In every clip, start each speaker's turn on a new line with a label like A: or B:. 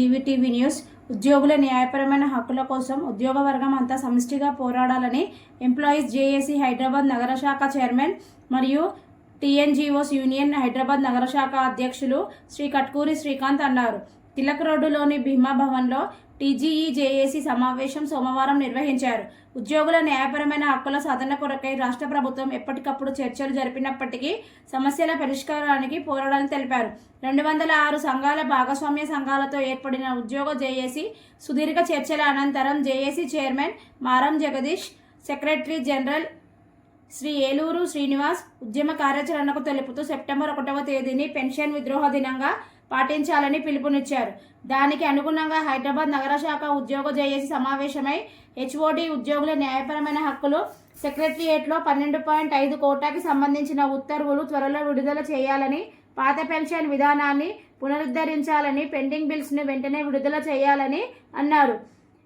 A: జీవీటీవీ news. ఉద్యోగుల న్యాయపరమైన హక్కుల కోసం ఉద్యోగ వర్గం అంతా సమిష్టిగా పోరాడాలని ఎంప్లాయీస్ జేఏసీ హైదరాబాద్ నగర శాఖ చైర్మన్ మరియు టీఎన్జీఓస్ యూనియన్ హైదరాబాద్ నగర శాఖ అధ్యక్షులు శ్రీ కట్కూరి శ్రీకాంత్ అన్నారు. తిలక్ రోడ్డులోని భీమా భవన్లో టీజీఈ జేఏసీ సమావేశం సోమవారం నిర్వహించారు. ఉద్యోగుల న్యాయపరమైన హక్కుల సాధన కొరకై రాష్ట్ర ప్రభుత్వం ఎప్పటికప్పుడు చర్చలు జరిపినప్పటికీ సమస్యల పరిష్కారానికి పోరాడాలని తెలిపారు. రెండు వందల ఆరు సంఘాల భాగస్వామ్య సంఘాలతో ఏర్పడిన ఉద్యోగ జేఏసీ సుదీర్ఘ చర్చల అనంతరం JAC chairman Maram Jagadish secretary general Shri Eluru Srinivas ఉద్యమ కార్యాచరణకు తెలుపుతూ సెప్టెంబర్ ఒకటవ తేదీని పెన్షన్ విద్రోహ దినంగా పాటించాలని పిలుపునిచ్చారు. దానికి అనుగుణంగా హైదరాబాద్ నగర శాఖ ఉద్యోగ జేఏసీ సమావేశమై హెచ్ఓడి ఉద్యోగుల న్యాయపరమైన హక్కులు సెక్రటరియేట్లో పన్నెండు పాయింట్ ఐదు కోటాకి సంబంధించిన ఉత్తర్వులు త్వరలో విడుదల చేయాలని పాత పెన్షన్ విధానాన్ని పునరుద్ధరించాలని పెండింగ్ బిల్స్ను వెంటనే విడుదల చేయాలని అన్నారు.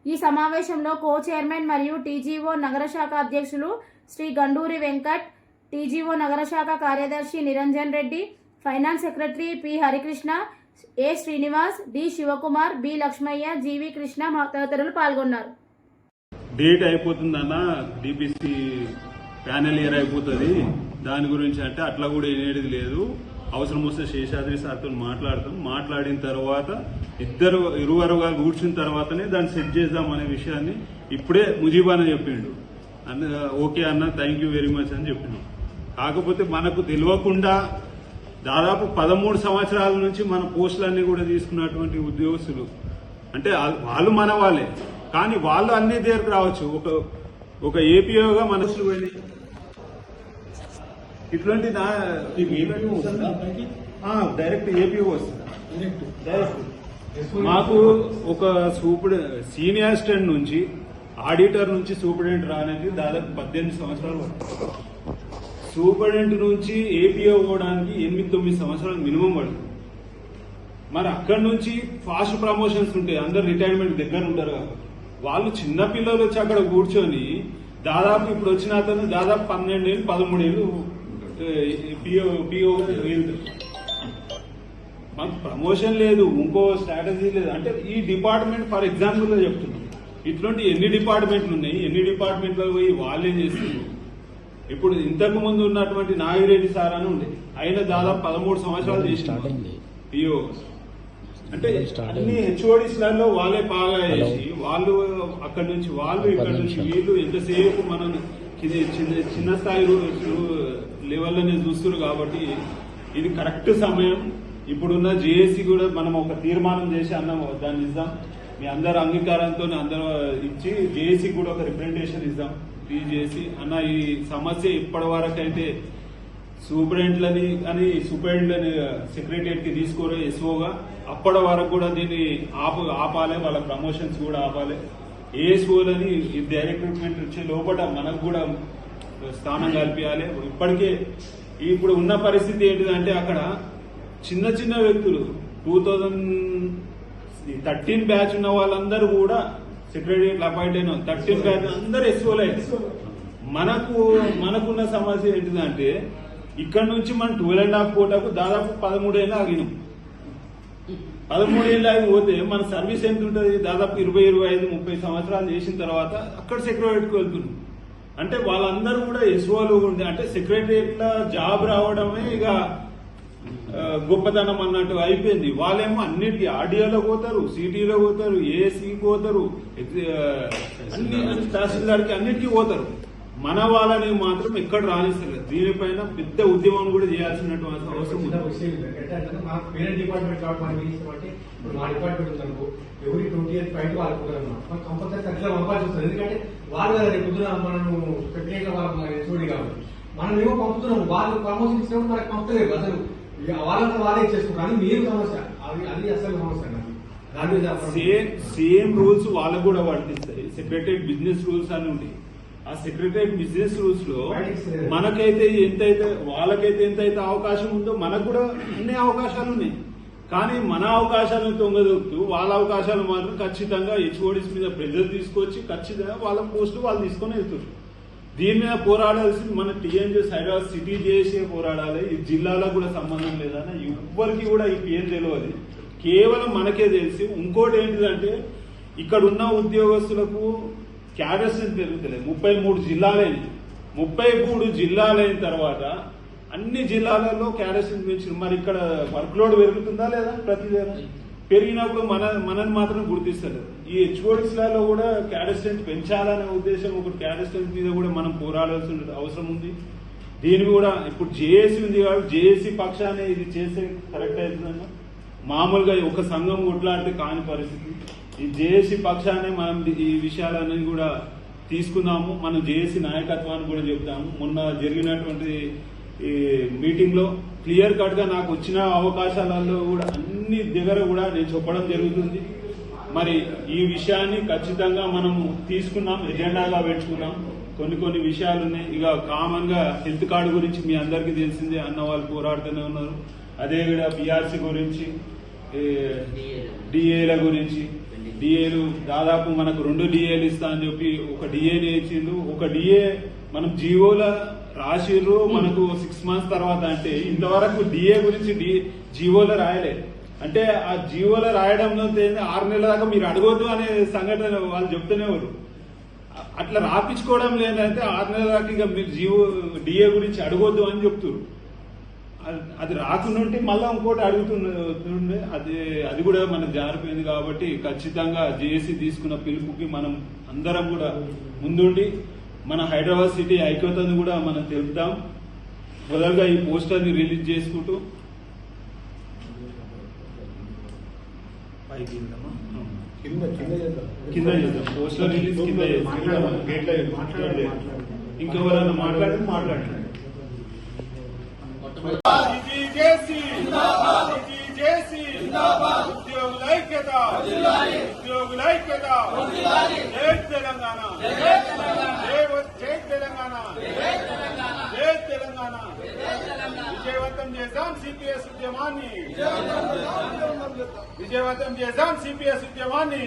A: ఈ సమావేశంలో కో చైర్మన్ మరియు టీజీఓ నగర శాఖ అధ్యక్షులు శ్రీ గండూరి వెంకట్ టీజీఓ నగర శాఖ కార్యదర్శి Niranjan Reddy finance secretary P Harikrishna A Srinivas D Shivakumar B Lakshmaiah GV Krishna తదితరులు పాల్గొన్నారు.
B: డేట్ అయిపోతుందన్న డిబిసి ప్యానెల్ ఇయర్ అయిపోతుంది. దాని గురించి అంటే అట్లా కూడా ఏనేది లేదు. అవసరం వస్తే శేషాద్రి సార్తో మాట్లాడతాం. మాట్లాడిన తర్వాత ఇద్దరు ఇరు వర్గాలు కూర్చున్న తర్వాతనే దాన్ని సెట్ చేద్దాం అనే విషయాన్ని ఇప్పుడే ముజీబాన చెప్పిండు. అన్న ఓకే అన్న థ్యాంక్ యూ వెరీ మచ్ అని చెప్పినాం కాకపోతే మనకు తెలియకుండా దాదాపు పదమూడు సంవత్సరాల నుంచి మన పోస్టులన్నీ కూడా తీసుకున్నటువంటి ఉద్యోగస్తులు. అంటే వాళ్ళు మన వాళ్ళే. కానీ వాళ్ళు అన్ని దగ్గరకు రావచ్చు. ఒక ఒక ఏపీఓగా మన పోస్టులు వెళ్ళి నా ఆ, డైరెక్ట్ ఏపీఓ వస్తుంది. డైరెక్ట్ మాకు ఒక సూపర్ సీనియర్ అసిస్టెంట్ నుంచి ఆడిటర్ నుంచి సూపరింటెండెంట్ రానికి దాదాపు పద్దెనిమిది సంవత్సరాలు పడుతుంది. సూపరింటెండెంట్ నుంచి ఏపీఓ పోవడానికి ఎనిమిది తొమ్మిది సంవత్సరాలు మినిమం పడుతుంది. మరి అక్కడి నుంచి ఫాస్ట్ ప్రమోషన్స్ ఉంటాయి. అందరు రిటైర్మెంట్ దగ్గర ఉంటారు కాబట్టి. వాళ్ళు చిన్న పిల్లలు వచ్చి అక్కడ కూర్చొని దాదాపు ఇప్పుడు వచ్చిన అతను దాదాపు పన్నెండు ఏళ్ళు పదమూడు ఏళ్ళు పిఓ పిఓ మాకు ప్రమోషన్ లేదు ఇంకో స్ట్రాటజీ లేదు. అంటే ఈ డిపార్ట్మెంట్ ఫర్ ఎగ్జాంపుల్గా చెప్తున్నాం. ఇట్లాంటి ఎన్ని డిపార్ట్మెంట్లు ఉన్నాయి? ఎన్ని డిపార్ట్మెంట్లో పోయి వాళ్ళే చేస్తున్నారు? ఇప్పుడు ఇంతకు ముందు ఉన్నటువంటి నాగిరెడ్డి సార్ అని ఉండే. ఆయన దాదాపు పదమూడు సంవత్సరాలు చేసిన పిఓ అంటే అన్ని హెచ్ఓడిస్లలో వాళ్ళే బాగా చేసి వాళ్ళు అక్కడ నుంచి వాళ్ళు ఇక్కడ నుంచి వీళ్ళు ఎంతసేపు మనం కింద చిన్న చిన్న స్థాయి లెవెల్లోనే చూస్తున్నారు కాబట్టి ఇది కరెక్ట్ సమయం. ఇప్పుడున్న జేఏసీ కూడా మనం ఒక తీర్మానం చేసి అన్నాం దాన్ని ఇద్దాం. మీ అందరు అంగీకారంతో అందరూ ఇచ్చి జేఏసీ కూడా ఒక రిప్రజెంటేషన్ ఇద్దాం. చేసి అన్న ఈ సమస్య ఇప్పటి వరకు అయితే సూపరింటెండెంట్లని అని సూపరింటెండెంట్లని సెక్రటరియట్కి తీసుకోరు ఎస్ఓగా అప్పటి వరకు కూడా దీన్ని ఆపు ఆపాలి వాళ్ళ ప్రమోషన్స్ కూడా ఆపాలి. ఏఎస్ఓలని డైరెక్ట్ రిక్రూట్మెంట్ వచ్చే లోపల మనకు కూడా స్థానం కల్పించాలి. ఇప్పటికే ఇప్పుడు ఉన్న పరిస్థితి ఏంటిదంటే అక్కడ చిన్న చిన్న వ్యక్తులు టూ థౌజండ్ థర్టీన్ బ్యాచ్ ఉన్న వాళ్ళందరూ కూడా సెక్రటరియట్ అపాయింట్ అయిన థర్టీన్ బ్యాచ్ అందరూ ఎస్ఓలే. మనకు మనకున్న సమస్య ఏంటిదంటే ఇక్కడ నుంచి మనం ట్వెల్వ్ అండ్ హాఫ్ కోటకు దాదాపు పదమూడేళ్ళు ఆగినాం. పదమూడేళ్ళు ఆగి పోతే మన సర్వీస్ ఎంత ఉంటుంది? దాదాపు ఇరవై ఇరవై ఐదు ముప్పై సంవత్సరాలు చేసిన తర్వాత అక్కడ సెక్రటరీకి వెళ్తున్నాం. అంటే వాళ్ళందరూ కూడా ఎస్ఓలు ఉండే అంటే సెక్రటరియట్ జాబ్ రావడమే ఇక గొప్పతనం అన్నట్టు అయిపోయింది. వాళ్ళేమో అన్నిటికీ ఆడియోలో పోతారు సిటీలో పోతారు ఏసీకి పోతారు ఆ, అన్ని అన్ని తహసీల్దార్కి అన్నిటికీ పోతారు. మన వాళ్ళని మాత్రం ఎక్కడ రాణిస్తారు దీనిపైన పెద్ద ఉద్యమం కూడా చేయాల్సినటువంటి అవసరం
C: ఎవరి ట్వంటీ ఇయర్స్ ఫైట్ వాళ్ళు కుదరమ్మా మనం కంపల్సరీ ఖచ్చితంగా పంపాల్సి వస్తుంది ఎందుకంటే వాళ్ళు కదా రేపు పొద్దున మనం ప్రత్యేక వాళ్ళ చూడి కాబట్టి. మనం ఏమో పంపుతున్నాం వాళ్ళు ప్రమోషన్ ఇచ్చినప్పుడు మనకు పంపలేదు అసలు. వాళ్ళంతా వాళ్ళే చేసుకుంటారు అని మీరు సమస్య. అది అది అసలు సమస్య
B: సేమ్ సేమ్ రూల్స్ వాళ్ళకు కూడా వర్తిస్తాయి సెక్రటరీ బిజినెస్ రూల్స్ అని ఉంటాయి ఆ సెక్రటరీ బిజినెస్ రూల్స్లో మనకైతే ఎంతైతే వాళ్ళకైతే ఎంతైతే అవకాశం ఉందో మనకు కూడా అన్ని అవకాశాలు ఉన్నాయి. కానీ మన అవకాశాలను తొంగదొక్కుతూ వాళ్ళ అవకాశాలు మాత్రం ఖచ్చితంగా హెచ్ఓడిస్ మీద ప్రెజర్ తీసుకొచ్చి ఖచ్చితంగా వాళ్ళ పోస్టు వాళ్ళు తీసుకొని వెళ్తారు దీని మీద పోరాడాల్సింది మన టీఎన్జీఎస్ హైదరాబాద్ సిటీ చేసే పోరాడాలి. ఈ జిల్లాలకు కూడా సంబంధం లేదని ఎవ్వరికి కూడా ఈ పేరు తెలియదు కేవలం మనకే తెలిసి ఇంకోటి ఏంటిదంటే ఇక్కడ ఉన్న ఉద్యోగస్తులకు క్యాడర్ పెరుగుతలేదు ముప్పై మూడు జిల్లాలైన ముప్పై మూడు జిల్లాలైన తర్వాత అన్ని జిల్లాలలో క్యాడర్ పెంచారు మరి ఇక్కడ వర్క్ లోడ్ పెరుగుతుందా లేదా ప్రతి పెరిగినప్పుడు మన మనని మాత్రం గుర్తిస్తలేదు. ఈ హెచ్ఓడిస్లలో కూడా క్యాడస్టెంట్ పెంచాలనే ఉద్దేశం ఒక క్యాడర్ మీద కూడా మనం పోరాడాల్సిన అవసరం ఉంది. దీని కూడా ఇప్పుడు జేఏసీ ఉంది కాబట్టి జేఏసీ పక్షాన్ని ఇది చేస్తే కరెక్ట్ అవుతుందన్న మామూలుగా ఒక సంఘం కొట్లాడితే కాని పరిస్థితి. ఈ జేఏసీ పక్షాన్ని మనం ఈ విషయాలన్నీ కూడా తీసుకుందాము మనం జేఏసీ నాయకత్వాన్ని కూడా చెప్తాము. మొన్న జరిగినటువంటి ఈ మీటింగ్లో క్లియర్ కట్గా నాకు వచ్చిన అవకాశాలలో కూడా అన్ని దగ్గర కూడా నేను చెప్పడం జరుగుతుంది. మరి ఈ విషయాన్ని ఖచ్చితంగా మనం తీసుకున్నాం ఎజెండాగా పెట్టుకున్నాం కొన్ని కొన్ని విషయాలు ఉన్నాయి. ఇక కామన్గా హెల్త్ కార్డు గురించి మీ అందరికీ తెలిసిందే. అన్న వాళ్ళు పోరాడుతూనే ఉన్నారు. అదే కూడా పిఆర్సీ గురించి డిఏల గురించి. డిఏలు దాదాపు మనకు రెండు డిఏలు ఇస్తా అని చెప్పి ఒక డిఏని ఇచ్చిండు. ఒక డిఏ మనం జియోల రాసిర్రు మనకు సిక్స్ మంత్స్ తర్వాత అంటే ఇంతవరకు డిఏ గురించి డి జియోలో రాయలే. అంటే ఆ జియోలో రాయడంలో ఆరు నెలల దాకా మీరు అడగొద్దు అనే సంఘటన వాళ్ళు చెప్తూనేవారు అట్లా రాపించుకోవడం లేదంటే ఆరు నెలల దాకా ఇక మీరు జియో డిఏ గురించి అడగొద్దు అని చెప్తున్నారు అది- అది రాకుండా ఉంటే మళ్ళీ ఇంకోటి అడుగుతుండే అది అది కూడా మనకు జారిపోయింది కాబట్టి ఖచ్చితంగా జేఏసీ తీసుకున్న పిలుపుకి మనం అందరం కూడా ముందుండి మన హైదరాబాద్ సిటీ ఐక్యతను కూడా మనం తెలుపుతాం మొదలుగా ఈ పోస్టర్ని రిలీజ్ చేసుకుంటూ?
D: కింద చేద్దాం.
B: పోస్టర్ రిలీజ్ కింద. ఇంకెవరైనా మాట్లాడితే మాట్లాడండి విజయవంతం చేద్దాం సిపిఎస్ ఉద్యమాన్ని విజయవంతం చేద్దాం సిపిఎస్ ఉద్యమాన్ని